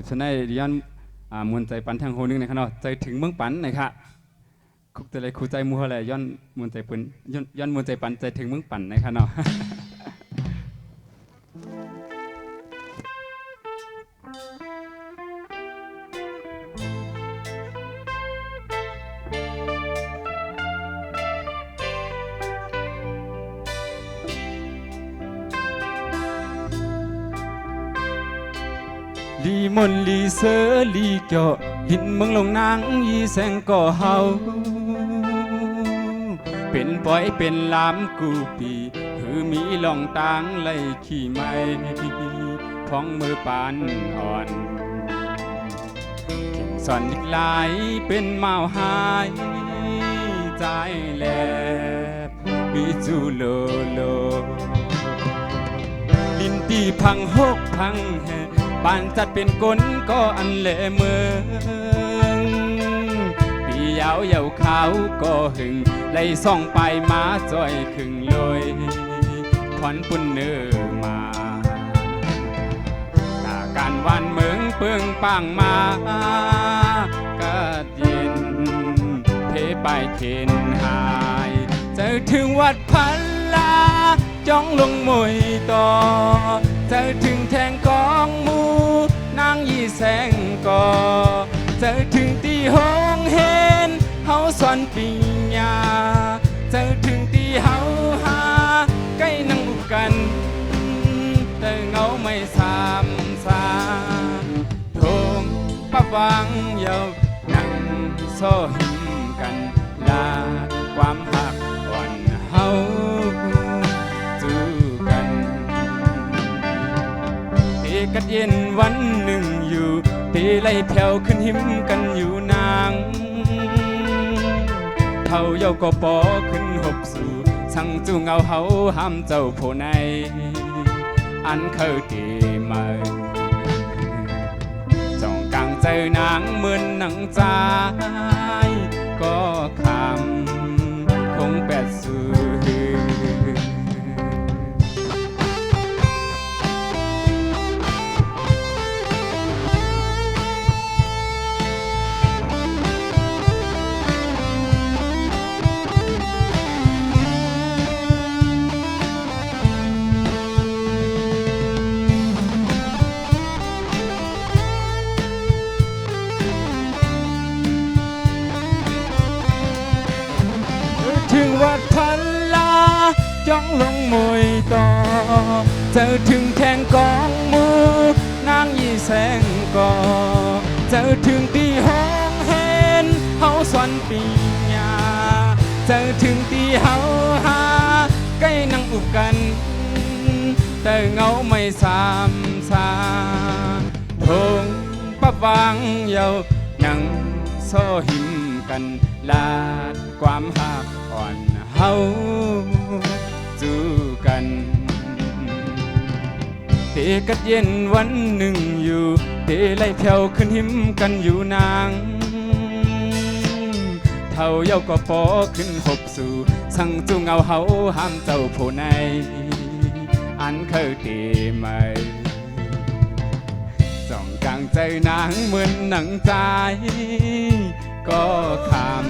ติดชนได้ย้อนอ่ามวนใจปันทางโหนึงนะครับเนาะใจถึงเมืองปันนะครับคุกแต่เลยคูใจมัวอะไรย้อนมวนใจปืนย้อนย้อนมวนใจปันใจถึงเมืองปันนะครับเนาะ ลีมนลีเสอลีเจาะหินเมืองลงนางยีแสงก่อเฮาเป็นปล่อยเป็นลามกูปีหือมีลองตางไล่ขี่ไม่ของมือปานอ่อนเข่งสอนลิกลายเป็นเมาหายใจแลบมีจูโลโล ลินตีพังหกพังแห่ บ้านจัดเป็นกลก็อันเละเมืองปียาวเยาวขาวก็หึงไล่ส่องไปมาจอยขึงเลยควันปุ่นเนื้อมาตาการวันเมืองเปืองปังมาก็เย็นเพไปเข็นหายเจอถึงวัดพันลาจ้องลงมวยต่อเจอถึงแทงก อนปิญญาเจอถึงตีเฮาหาใกล้นั่งอุกกัน แต่เงาไม่สามสาโทมปะวังเยานั่งโซหิมกันลาความหักอ่อนเฮาจูกันเทกัดเย็นวันหนึ่งอยู่เทไล่แผ่วขึ้นหิมกันอยู่นาง เฮาเยาก็ปอขึ้นหบสู่สั่งจูเอาเฮาห้ามเจ้าผู้ใน อันเคยตีมาจ้องกลางใจนางเหมือนหนังใจายก็คำคงแปดสู่ ถึงวัดพันลาจ้องลงมวยต่อเจอถึงแข่งกองมือนางยี่แสงก่อเจอถึงตีห้องเห็นเฮาสอนปีญาเจอถึงตีเฮาหาใกล้นั่งอุกกันแต่เงาไม่สามสาทงปะวังเยายังโซหิม กันลาดความหักอ่อนเฮาจูกันเทกัดเย็นวันหนึ่งอยู่เทไล่แผ่วขึ้นหิมกันอยู่นางเท่าเย้าก็ปอขึ้นหบสู่สั่งจูเงาเฮาห้ามเจ้าผู้ในอันเคยตีไหมจ้องกลางใจนางเหมือนหนังใจ ก็คำคงแปดสื่อ